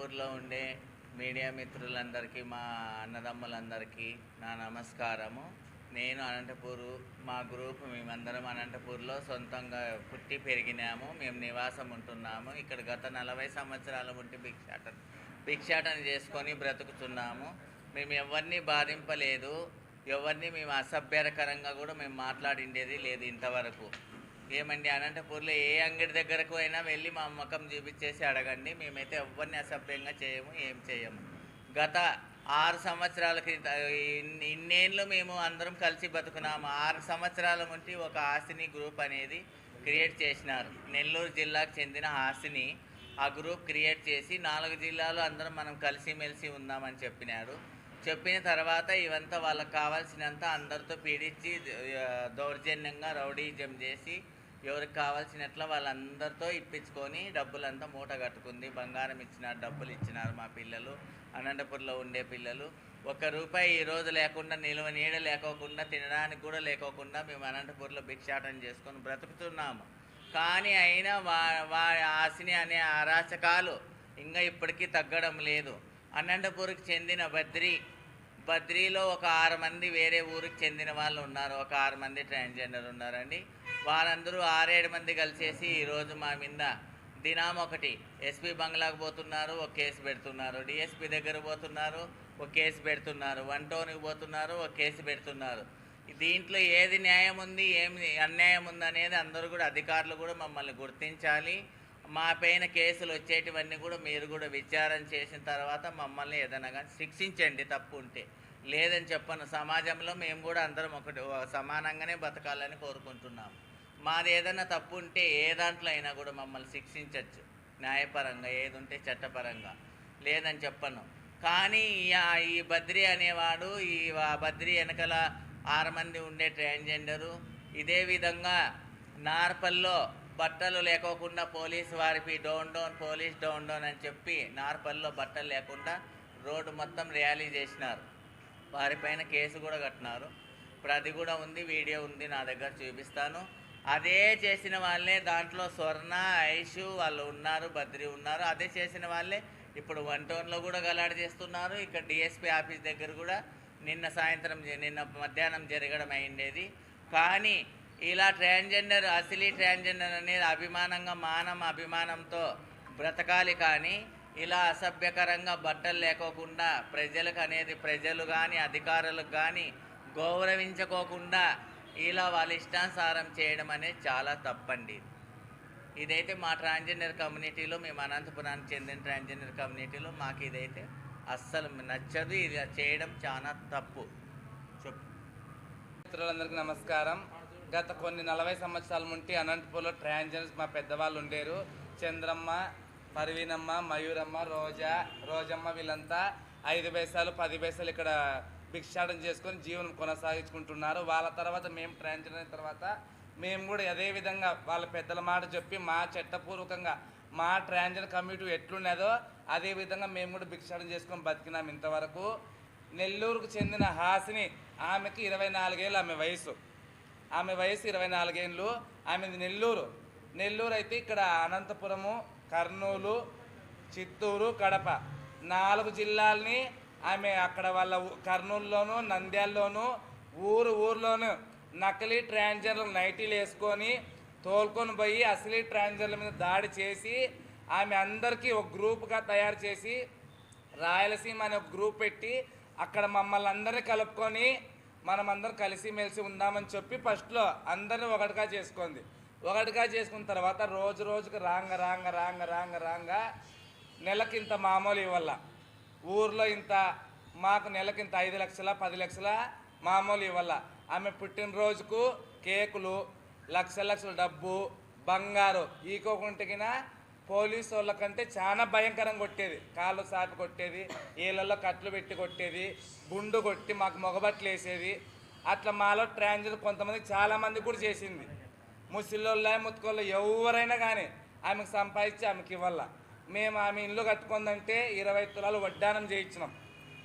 అనంతపూర్లో ఉండే మీడియా మిత్రులందరికీ మా అన్నదమ్ములందరికీ నా నమస్కారము. నేను అనంతపూరు మా గ్రూప్ మేమందరం అనంతపూర్లో సొంతంగా పుట్టి పెరిగినాము. మేము నివాసం ఉంటున్నాము. ఇక్కడ గత నలభై సంవత్సరాల ఉంటే భిక్షాటన భిక్షాటన చేసుకొని బ్రతుకుతున్నాము. మేము ఎవరిని బాధింపలేదు. ఎవరిని మేము అసభ్యకరంగా కూడా మేము మాట్లాడిండేది లేదు ఇంతవరకు. ఏమండి అనంతపూర్లో ఏ అంగడి దగ్గరకు అయినా వెళ్ళి మా ముఖం చూపించేసి అడగండి. మేమైతే ఎవరిని అసభ్యంగా చేయము ఏం చేయము. గత ఆరు సంవత్సరాల క్రితం ఇన్నేళ్ళు మేము అందరం కలిసి బతుకున్నాము. ఆరు సంవత్సరాల నుండి ఒక ఆస్తిని గ్రూప్ అనేది క్రియేట్ చేసినారు. నెల్లూరు జిల్లాకు చెందిన ఆస్తిని ఆ గ్రూప్ క్రియేట్ చేసి నాలుగు జిల్లాలు అందరం మనం కలిసిమెలిసి ఉందామని చెప్పినారు. చెప్పిన తర్వాత ఇవంతా వాళ్ళకి కావాల్సినంత అందరితో పీడించి దౌర్జన్యంగా రౌడీజం చేసి ఎవరికి కావాల్సినట్ల వాళ్ళందరితో ఇప్పించుకొని డబ్బులంతా మూట కట్టుకుంది. బంగారం ఇచ్చినారు డబ్బులు ఇచ్చినారు మా పిల్లలు. అనంతపురంలో ఉండే పిల్లలు. ఒక్క రూపాయి ఈ రోజు లేకుండా నిల్వ నీడ లేకోకుండా తినడానికి కూడా లేకోకుండా మేము అనంతపూర్లో భిక్షాటన చేసుకొని బ్రతుకుతున్నాము. కానీ అయినా వా వా ఆశని అనే అరాచకాలు ఇంకా ఇప్పటికీ తగ్గడం లేదు. అనంతపూర్కి చెందిన బద్రి బద్రీలో ఒక ఆరు మంది వేరే ఊరికి చెందిన వాళ్ళు ఉన్నారు. ఒక ఆరు మంది ట్రాన్స్జెండర్ ఉన్నారండి. వారందరూ ఆరేడు మంది కలిసేసి ఈరోజు మా మీద దినాం ఒకటి. ఎస్పీ బంగ్లాకు పోతున్నారు ఒక కేసు పెడుతున్నారు. డిఎస్పీ దగ్గర పోతున్నారు ఒక కేసు పెడుతున్నారు. వన్ టౌన్కి పోతున్నారు ఒక కేసు పెడుతున్నారు. దీంట్లో ఏది న్యాయం ఉంది ఏమి అన్యాయం ఉంది అనేది అందరూ కూడా అధికారులు కూడా మమ్మల్ని గుర్తించాలి. మా పైన కేసులు వచ్చేటివన్నీ కూడా మీరు కూడా విచారణ చేసిన తర్వాత మమ్మల్ని ఏదైనా కానీ శిక్షించండి తప్పు ఉంటే. లేదని చెప్పను. సమాజంలో మేము కూడా అందరం ఒకటి సమానంగానే బతకాలని కోరుకుంటున్నాము. మాది ఏదైనా తప్పు ఉంటే ఏ దాంట్లో అయినా కూడా మమ్మల్ని శిక్షించవచ్చు న్యాయపరంగా ఏది ఉంటే చట్టపరంగా. లేదని చెప్పను. కానీ ఈ- బద్రి అనేవాడు ఈ బద్రి వెనకల ఆరు మంది ఉండే ట్రాన్స్జెండరు ఇదే విధంగా నార్పల్లో బట్టలు లేకోకుండా పోలీస్ వారికి down down police down down అని చెప్పి నార్పల్లో బట్టలు లేకుండా రోడ్డు మొత్తం ర్యాలీ చేసినారు. వారిపైన కేసు కూడా కట్టినారు. ఇప్పుడు అది కూడా ఉంది వీడియో ఉంది నా దగ్గర చూపిస్తాను. అదే చేసిన వాళ్ళే దాంట్లో స్వర్ణ ఐషు వాళ్ళు ఉన్నారు బద్రి ఉన్నారు. అదే చేసిన వాళ్ళే ఇప్పుడు వన్ టౌన్లో కూడా గలాడ చేస్తున్నారు. ఇక్కడ డిఎస్పీ ఆఫీస్ దగ్గర కూడా నిన్న సాయంత్రం జ- నిన్న మధ్యాహ్నం జరగడం అయిండేది. కానీ ఇలా ట్రాన్స్జెండర్ అసలీ ట్రాన్స్జెండర్ అనేది అభిమానంగా మానం అభిమానంతో బ్రతకాలి కానీ ఇలా అసభ్యకరంగా బట్టలు లేకోకుండా ప్రజలకు అనేది ప్రజలు కానీ అధికారులకు కానీ గౌరవించుకోకుండా ఇలా వాళ్ళ ఇష్టానుసారం చేయడం అనేది చాలా తప్పండి. ఇదైతే మా ట్రాన్స్జెండర్ కమ్యూనిటీలో మేము అనంతపురానికి చెందిన ట్రాన్స్జెండర్ కమ్యూనిటీలో మాకు ఇదైతే అస్సలు నచ్చదు. ఇది చేయడం చాలా తప్పు. చెప్పు. మిత్రులందరికీ నమస్కారం. గత కొన్ని నలభై సంవత్సరాల నుండి అనంతపూర్లో ట్రాన్స్జెండర్స్ మా పెద్దవాళ్ళు ఉండేరు. చంద్రమ్మ పర్వీనమ్మ మయూరమ్మ రోజా రోజమ్మ వీళ్ళంతా ఐదు పైసలు పది పైసలు ఇక్కడ భిక్షాటం చేసుకొని జీవనం కొనసాగించుకుంటున్నారు. వాళ్ళ తర్వాత మేము ట్రాన్స్జెండర్ అయిన తర్వాత మేము కూడా అదే విధంగా వాళ్ళ పెద్దల మాట చెప్పి మా చట్టపూర్వకంగా మా ట్రాన్స్జెండర్ కమ్యూనిటీ ఎట్లున్నదో అదే విధంగా మేము కూడా భిక్షాటం చేసుకొని బతికినాం ఇంతవరకు. నెల్లూరుకు చెందిన హాసిని ఆమెకి ఇరవై నాలుగేళ్ళు ఆమె వయసు. ఆమె వయసు ఇరవై నాలుగేళ్ళు ఆమెది నెల్లూరు. నెల్లూరు అయితే ఇక్కడ అనంతపురము కర్నూలు చిత్తూరు కడప. నాలుగు జిల్లాల్ని ఆమె అక్కడ వాళ్ళ ఊ- కర్నూలులోను ఊరు ఊర్లోనూ నకిలీ ట్రాన్జర్లు నైటీలు వేసుకొని తోలుకొని పోయి అసలీ ట్రాన్జర్ల మీద దాడి చేసి ఆమె అందరికీ ఒక గ్రూప్గా తయారు చేసి రాయలసీమ అనే ఒక గ్రూప్ పెట్టి అక్కడ మమ్మల్ని అందరినీ కలుపుకొని మనమందరం కలిసిమెలిసి ఉందామని చెప్పి ఫస్ట్లో అందరిని ఒకటిగా చేసుకుంది. ఒకటిగా చేసుకున్న తర్వాత రోజు రోజుకి రాంగ రాంగ రాంగ రాంగ రాంగ నెలకి ఇంత మామూలు ఇవ్వాల ఊర్లో ఇంత మాకు నెలకి ఇంత ఐదు లక్షల పది లక్షల మామూలు ఇవ్వాల. ఆమె పుట్టినరోజుకు కేకులు లక్ష లక్షల డబ్బు బంగారు ఈకోకుంటికిన పోలీసు వాళ్ళకంటే చాలా భయంకరంగా కొట్టేది. కాళ్ళు సాపి కొట్టేది ఏళ్ళల్లో కట్లు పెట్టి కొట్టేది గుండు కొట్టి మాకు మొగబట్లు వేసేది. అట్లా మాలో ట్రాన్జర్ కొంతమంది చాలామంది కూడా చేసింది. ముసిలోళ్ళ ముత్తుకోళ్ళు ఎవరైనా కానీ ఆమెకు సంపాదించి ఆమెకి ఇవ్వాల. మేము ఆమె ఇల్లు కట్టుకుందంటే ఇరవై తులాలు వడ్డానం చేయించినాం.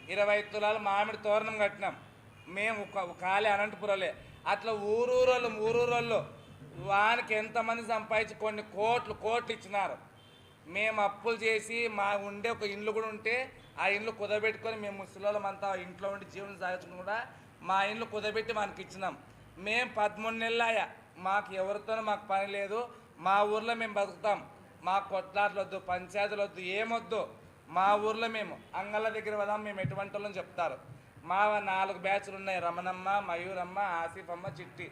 ఇరవై తులాలు మామిడి తోరణం కట్టినాం. మేము ఒక- ఖాళీ అనంతపురంలే. అట్లా ఊరూరోళ్ళు ఊరూరోళ్ళు వానికి ఎంతమంది సంపాదించి కొన్ని కోట్లు కోట్లు ఇచ్చినారు. మేము అప్పులు చేసి మా ఉండే ఒక ఇండ్లు కూడా ఉంటే ఆ ఇండ్లు కుదబెట్టుకొని మేము ముసలిళ్ళమంతా అంతా ఇంట్లో ఉండి జీవనం సాగించుకుని కూడా మా ఇండ్లు కుదబెట్టి మనకి ఇచ్చినాం. మేము పదమూడు నెలలాయ మాకు ఎవరితోనూ మాకు పని లేదు. మా ఊర్లో మేము బతుకుతాం. మా కొట్లాట్లొద్దు పంచాయతీలు వద్దు ఏమొద్దు మా ఊర్లో మేము అంగళ్ళ దగ్గర వదాం మేము ఎటువంటి వాళ్ళని చెప్తారు. మా నాలుగు బ్యాచ్లు ఉన్నాయి రమణమ్మ మయూరమ్మ ఆసిఫమ్మ అమ్మ చిట్టి.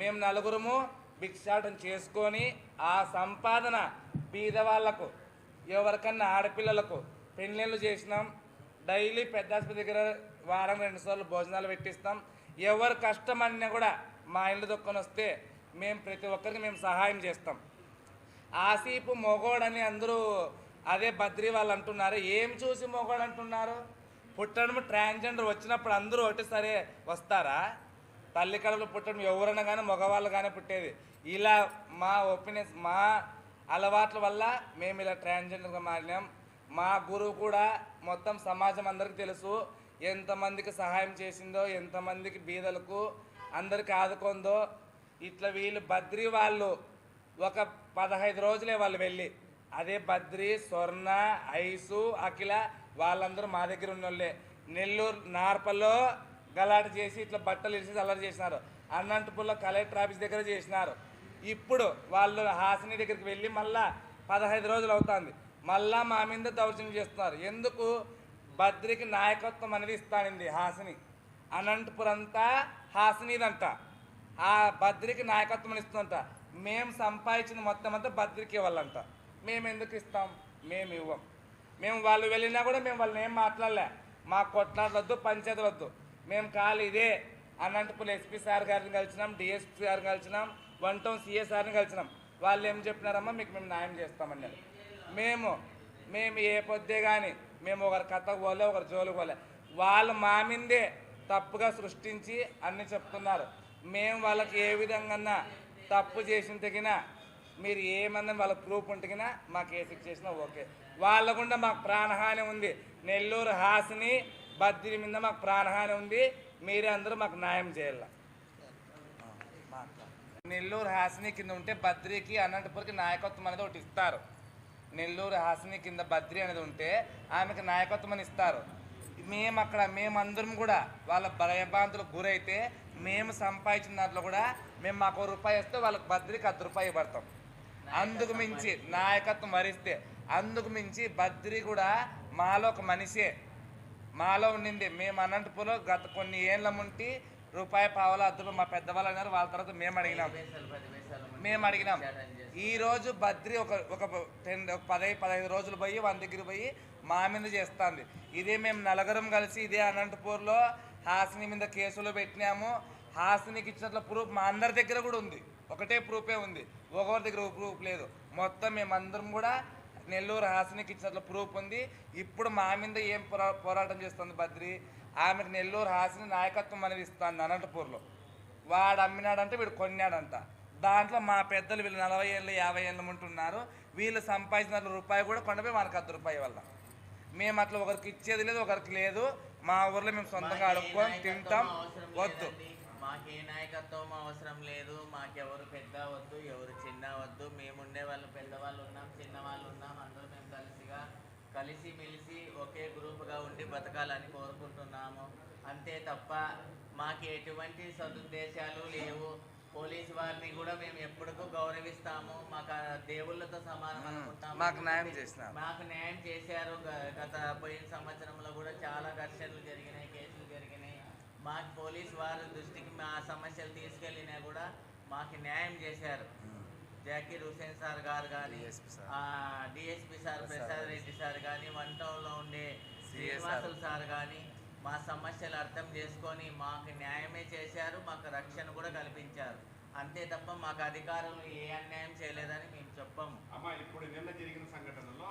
మేము నలుగురము భిక్షాటం చేసుకొని ఆ సంపాదన బీదవాళ్ళకు ఎవరికన్నా ఆడపిల్లలకు పెళ్ళిళ్ళు చేసినాం. డైలీ పెద్ద ఆసుపత్రి దగ్గర వారం రెండుసార్లు భోజనాలు పెట్టిస్తాం. ఎవరు కష్టం అన్నా కూడా మా ఇల్లు దొక్కని వస్తే మేము ప్రతి ఒక్కరికి మేము సహాయం చేస్తాం. ఆసీపు మొగోడని అందరూ అదే బద్రి వాళ్ళు అంటున్నారు. ఏం చూసి మొగోడు అంటున్నారు? పుట్టడం ట్రాన్స్జెండర్ వచ్చినప్పుడు అందరూ ఒకటేసారి వస్తారా? తల్లి కడుపులో పుట్టడం ఎవరైనా కానీ మగవాళ్ళు కానీ పుట్టేది. ఇలా మా ఒపీనియన్స్ మా అలవాట్ల వల్ల మేము ఇలా ట్రాన్స్జెండర్గా మారినాం. మా గురువు కూడా మొత్తం సమాజం అందరికీ తెలుసు. ఎంతమందికి సహాయం చేసిందో ఎంతమందికి బీదలకు అందరికి ఆదుకుందో ఇట్లా వీళ్ళు బద్రి వాళ్ళు ఒక పదహైదు రోజులే వాళ్ళు వెళ్ళి. అదే బద్రి స్వర్ణ ఐసు అఖిల వాళ్ళందరూ మా దగ్గర ఉన్నోళ్ళే. నెల్లూరు నార్పల్లో గలాట చేసి ఇట్లా బట్టలు ఇరిసి అల్లరి చేసినారు. అనంతపురంలో కలెక్టర్ ఆఫీస్ దగ్గర చేసినారు. ఇప్పుడు వాళ్ళు హాసిని దగ్గరికి వెళ్ళి మళ్ళా పదహైదు రోజులు అవుతుంది. మళ్ళా మా మీద దౌర్జన్యం చేస్తున్నారు. ఎందుకు? బద్రికి నాయకత్వం అనేది ఇస్తానింది హాసిని. అనంతపురం అంతా హాసినిదంట. ఆ బద్రికి నాయకత్వం ఇస్తుందంట మేము సంపాదించిన మొత్తం అంతా బద్రికి ఇవ్వాలంట మేము ఎందుకు ఇస్తాం? మేము ఇవ్వం. మేము వాళ్ళు వెళ్ళినా కూడా మేము వాళ్ళని ఏం మాట్లాడలే. మా కొట్లాడలొద్దు పంచాయతీలొద్దు. మేము ఖాళీ ఇదే అనంతపురం ఎస్పీ సార్ గారిని కలిసినాం డిఎస్పీ గారిని కలిసినాం వన్ టౌన్ సిఏ సార్ని కలిసినాం. వాళ్ళు ఏం చెప్పినారమ్మా? మీకు మేము న్యాయం చేస్తామన్నారు. మేము మేము ఏ పొద్దే కానీ మేము ఒకరి కథ పోలే ఒకరి జోలు పోలే. వాళ్ళు మా మీదే తప్పుగా సృష్టించి అన్నీ చెప్తున్నారు. మేము వాళ్ళకి ఏ విధంగా తప్పు చేసిన తగిన మీరు ఏమన్నా వాళ్ళ ప్రూఫ్ ఉంటగినా మాకు ఏ చేసినా ఓకే. వాళ్ళకుండా మాకు ప్రాణహాని ఉంది. నెల్లూరు హాసిని బద్రి మీద మాకు ప్రాణహాని ఉంది. మీరే అందరూ మాకు న్యాయం చేయాల. నెల్లూరు హాసిని కింద ఉంటే బద్రికి అనంతపురికి నాయకత్వం అనేది ఒకటి ఇస్తారు. నెల్లూరు హాసిని కింద బద్రి అనేది ఉంటే ఆమెకు నాయకత్వం అని ఇస్తారు. మేము అక్కడ మేమందరం కూడా వాళ్ళ భయభ్రాంతులకు గురైతే మేము సంపాదించిన దాంట్లో కూడా మేము మాకు రూపాయి ఇస్తే వాళ్ళకి బద్రికి అర్ధ రూపాయి పడతాం అందుకు మించి నాయకత్వం వరిస్తే. అందుకు మించి బద్రి కూడా మాలో ఒక మనిషే. మాలో ఉండింది. మేము అనంతపురంలో గత కొన్ని ఏళ్ళ ముంటి రూపాయి పావల అద్దరు మా పెద్దవాళ్ళు అన్నారు. వాళ్ళ తర్వాత మేము అడిగినాం మేము అడిగినాం. భిక్షాటన చేస్తాం. ఈ రోజు బద్రి ఒక ఒక టెన్ ఒక పదహైదు పదహైదు రోజులు పోయి వాళ్ళ దగ్గర పోయి మా మీద చేస్తుంది. ఇదే మేము నలుగురం కలిసి ఇదే అనంతపూర్లో హాసిని మీద కేసులు పెట్టినాము. హాసినికి ఇచ్చినట్లు ప్రూఫ్ మా అందరి దగ్గర కూడా ఉంది. ఒకటే ప్రూఫే ఉంది. ఒకరి దగ్గర ప్రూఫ్ లేదు. మొత్తం మేమందరం కూడా నెల్లూరు హాసినికి ఇచ్చినట్లు ప్రూఫ్ ఉంది. ఇప్పుడు మా మీద ఏం పోరా పోరాటం చేస్తుంది బద్రి? ఆమెకు నెల్లూరు హాసిని నాయకత్వం అనేది ఇస్తుంది అనంతపూర్లో. వాడు అమ్మినాడంటే వీడు కొన్నాడంట. దాంట్లో మా పెద్దలు వీళ్ళు నలభై ఏళ్ళు యాభై ఏళ్ళు ఉంటున్నారు. వీళ్ళు సంపాదించిన రూపాయి కూడా కొండపోయి మనకు అర్ధ రూపాయి వల్ల. మేము అట్లా ఒకరికి ఇచ్చేది లేదు ఒకరికి లేదు. మా ఊర్లో మేము సొంతంగా అడుక్కొని తింటాం వద్దు. మాకే నాయకత్వం అవసరం లేదు. మాకెవరు పెద్ద వద్దు ఎవరు చిన్న వద్దు. మేము ఉండే వాళ్ళు పెద్దవాళ్ళు ఉన్నాం చిన్న వాళ్ళు ఉన్నాం. అందరూ మేము కలిసిగా కలిసి మెలిసి ఒకే గ్రూపుగా ఉండి బతకాలని కోరుకుంటున్నాము. అంతే తప్ప మాకు ఎటువంటి సదుద్దేశాలు లేవు. పోలీసు వారిని కూడా మేము ఎప్పటికూ గౌరవిస్తాము. మాకు దేవుళ్ళతో సమానం. అనుకుంటాము మాకు న్యాయం చేసినారు. మాకు న్యాయం చేశారు. గత పోయిన సంవత్సరంలో కూడా చాలా ఘర్షణలు జరిగినాయి కేసులు జరిగినాయి. మాకు పోలీస్ వారి దృష్టికి మా సమస్యలు తీసుకెళ్ళినా కూడా మాకు న్యాయం చేశారు. జాకీర్ హుసేన్ సార్ గారు కానీ. DSP sir. Prasad Prasad Reddy. Sir కానీ వన్ టౌన్లో ఉండే శ్రీనివాసులు సార్ కానీ మా సమస్యలు అర్థం చేసుకొని మాకు న్యాయమే చేశారు మాకు రక్షణ కూడా కల్పించారు. అంతే తప్ప మాకు అధికారులు ఏ అన్యాయం చేయలేదని మేము చెప్పాము. అమ్మా ఇప్పుడు నిన్న జరిగిన సంఘటనలో